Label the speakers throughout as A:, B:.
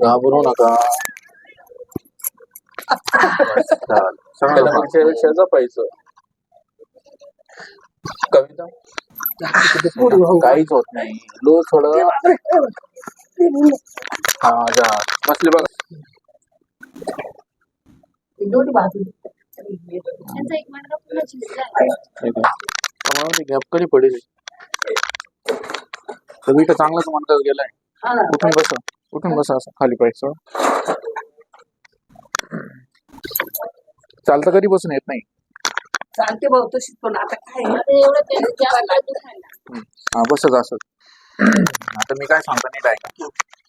A: घाबरू नका. बस, चालेल. चांगलं काम.
B: पेक्षा जपायचं. कविता?
A: काहीच होत नाही. लो थोडं. हा जा.
B: बसले बघा.
A: गॅप कधी पडेल? कवी तर चांगलाच म्हणतात गेलाय. उठून बसा. उठून बसा असं? खाली पाहिजे चालतं कधी बसून येत नाही.
C: चालते भाऊ तशीच पण आता काय?
D: आता एवढं ते जास्त दुखायला.
A: हा बसच असत आता मी काय सांगतो नाही काय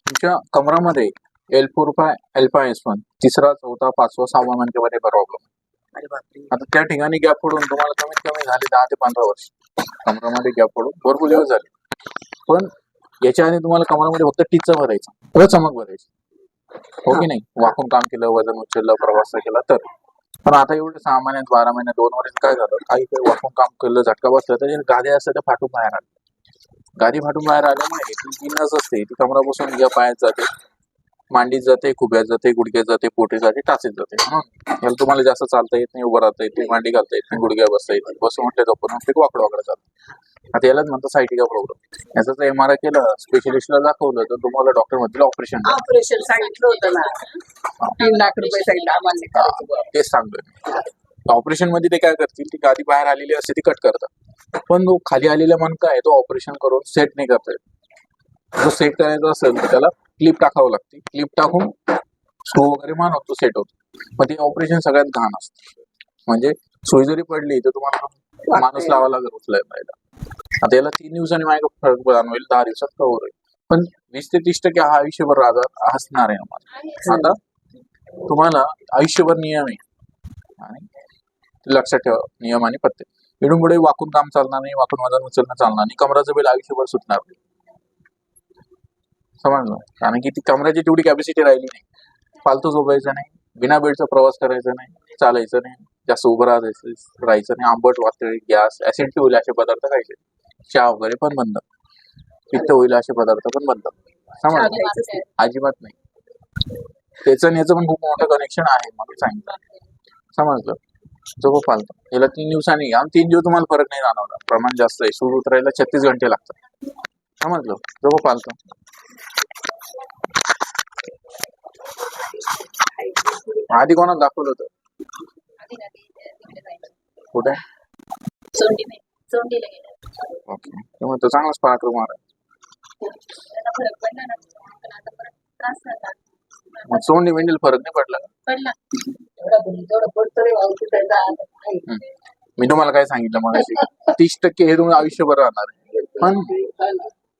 A: तुमच्या कमरामध्ये L four five alpha S one तिसरा चौथा पाचवा सहावा म्हणजे प्रॉब्लेम
C: अरे बापरे.
A: आता त्या ठिकाणी गॅप पडून तुम्हाला कमीत कमी झाले दहा ते पंधरा वर्ष. कमरामध्ये गॅप पडून भरपूर दिवस झाले. पण याच्या आधी तुम्हाला कमरामध्ये फक्त टीचं भरायचं. व चमक भरायची. हो की नाही? वाकून काम केलं वजन उचललं प्रवास केला तर. पण आता एवढं सहा महिन्यात बारा महिन्यात दोन वर्ष काय झालं? काही काही वाकून काम केलं झटका बसलं तर गादी असतं त्या फाटून बाहेर आलं गादी फाटून बाहेर आल्यामुळे ती जी नस असते. ती कमरापासून या पायात जाते. मांडीत जाते खुब्यात जाते गुडघ्यात जाते पोटी जाते टाचीत जाते. म्हणून याला तुम्हाला जास्त चालता येत नाही उभं राहता येत नाही मांडी घालता येत नाही गुडघ्या बसता येत नाही. बसून म्हटलं झोपून म्हटलं वाकडं वाकडं चालतं. आता यालाच म्हणतात सायटिका प्रॉब्लेम? याचा जर एम आर आय केलं स्पेशलिस्टला दाखवलं तर तुम्हाला डॉक्टर म्हणतील ऑपरेशन
C: ऑपरेशन सांगितलं होतं ना. तीन लाख रुपये सांगितलं आम्हाला.
A: तेच सांगतोय ऑपरेशनमध्ये ते काय करतील ती गादी बाहेर आलेली असते ती कट करतात. पण जो खाली आलेला मणका आहे? तो ऑपरेशन करून सेट नाही करता येत जो सेट करायचा असेल तर त्याला क्लिप टाकावं लागते. क्लिप टाकून स्क्रू वगैरे मान होतो सेट होतो. मग ते ऑपरेशन सगळ्यात घाण असतं. म्हणजे सोय जरी पडली तर तुम्हाला माणूस लावा लागेल उचलायला आता याला तीन दिवसांनी माझ्या फरक जाणवेल दहा दिवसात कव्हर होईल. पण वीस ते तीस टक्के हा आयुष्यभर राजा हसणार आहे आम्हाला. आता तुम्हाला आयुष्यभर नियम आहे. आणि लक्षात ठेवा नियम आणि पत्ते इडून पुढे वाकून काम चालणार नाही वाकून वजन उचलणं चालणार नाही. कमराचं बिल आयुष्यभर सुटणार नाही. समजलं कारण की ती कमराची तेवढी कॅपॅसिटी राहिली नाही. फालतू झोपायचं नाही. बिना बेडचा प्रवास करायचा नाही. चालायचं नाही. जास्त उभं राहायचं राहायचं नाही. आंबट वातळी गॅस ऍसिडिटी होईल असे पदार्थ खायचे. चहा वगैरे पण बंद. पित्त होईल असे पदार्थ पण बंद. समजलं. अजिबात नाही. त्याचं आणि याचं पण खूप मोठं कनेक्शन आहे मला सांगितलं. समजलं? जो फालतो. याला तीन दिवसांनी घ्या. तीन दिवस तुम्हाला फरक नाही जाणवला प्रमाण जास्त आहे. सूर उतरायला छत्तीस घंटे लागतात. समजलं? जो फालतो. आधी कोणाला दाखवलं होतं. कुठे? ओके. त्यामुळे तो चांगलाच पराक्रम आहे मग सोंडी मेंढील फरक नाही पडला? का? हम्म. मी तुम्हाला काय सांगितलं मग तीस टक्के हे तुम्ही आयुष्यभर राहणार. आहे पण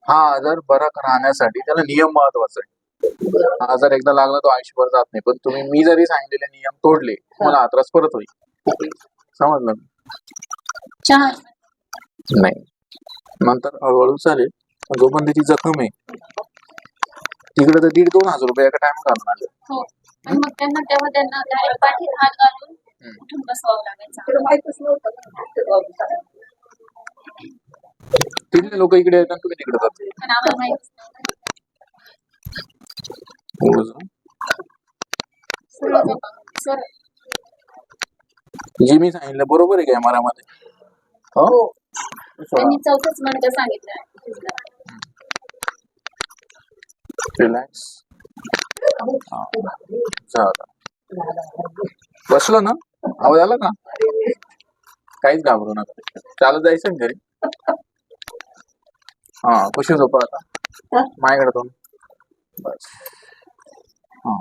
A: हा आजार बरा राहण्यासाठी त्याला नियम महत्त्वाचा आहे. आजार एकदा लागला तो आयुष्यभर जात नाही. पण तुम्ही मी जरी सांगितलेले नियम तोडले तुम्हाला हा. त्रास परत होईल. समजलं?
D: चहा.
A: नाही. नंतर हळूहळू चालेल. पण जोपर्यंत ती जखम आहे. तिकडे तर दीड दोन हजार रुपये एका टाइम घालून आले
D: हो. आणि मग त्यांना तेव्हा त्यांना direct पाठीत हात घालून
A: हम्म.
D: उठून बसवावं लागायचं.
A: तिथले लोक इकडे येतात तुम्ही तिकडे जाते.
D: पण आम्हाला माहितीच नव्हतं. सरळ झोपा. सरळ.
A: जे मी सांगितलं बरोबर आहे का मरामध्ये? हो.
D: त्यांनी चौथंच मणकं सांगितलं.
A: रिलॅक्स बसलं ना? आवाज आला का? काहीच घाबरू नका. चालत जायचं ना घरी? हा कशी झोपा आता. माझ्याकडे दोन बस. हा.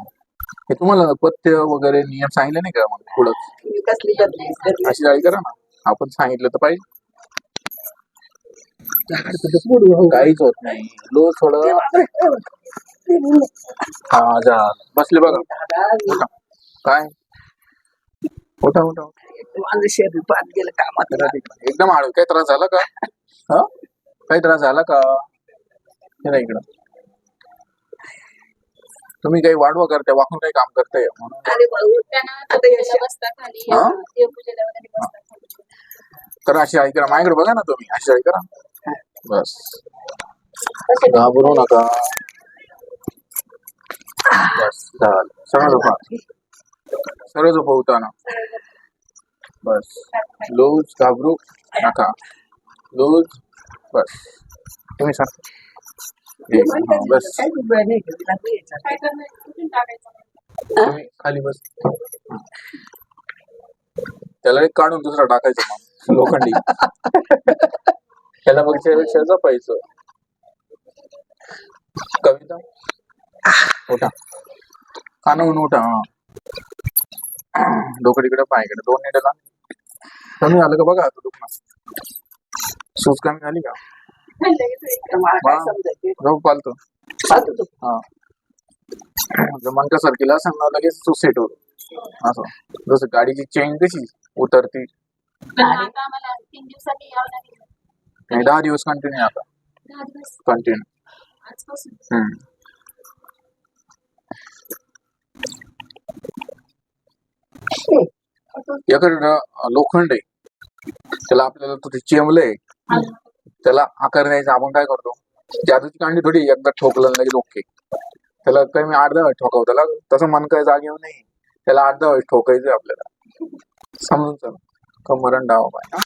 A: हे तुम्हाला पथ्य वगैरे नियम सांगितले नाही का मग पुढं?
C: मी कसली बदली बदली.
A: अशी जाळी करा ना. आपण सांगितलं तर पाहिजे. काहीच होत नाही. लो थोडं. हा जा. बसले बघा. काय? उठा उठा
C: माझं शरीर पाहत गेलं कामात.
A: जरा तिकडं. एकदम आळू काही त्रास झाला का? हा? काही त्रास झाला का? हे नाही इकडं. तुम्ही काही वाढवा करताय वाकून काही काम करताय? तर अशी आई करा. माझ्याकडे बघा ना तुम्ही अशी आई करा. बस. घाबरू नका. बस झालं. सरळ झोपा. सरळ झोपवताना बस. लूज घाबरू नका. लूज बस. तुम्ही सांग. बस. खाली बस. त्याला एक काढून दुसरा टाकायचा मग लोखंडी.
B: त्याला पेक्षा जपायचं.
A: कविता? उठा. कानावून उठा हा. डोकं तिकडे पाय इकडे दोन नेटाला कमी झालं का बघा आता दुखणं. सूज कमी झाली का? जाऊ पालतो. हा. जर मनका सारखीला असं ना लगेच तो सेट होतो. असं. जसं गाडीची चेन कशी उतरती. दहा दिवस कंटिन्यू आता. कंटिन्यू हम्म. याकडे लोखंड आहे. त्याला आपल्याला तो चेंबलंय त्याला आकार द्यायचा. आपण काय करतो? जादूची कांडी थोडी एकदा ठोकलं लगेच ओके. त्याला काही आठ दहा वेळेस ठोकावं. त्याला तसं मन काय जागेवर नाही. त्याला आठ दहा वेळेस ठोकायचं आपल्याला. समजून चला. कमरण डावा पाय हा?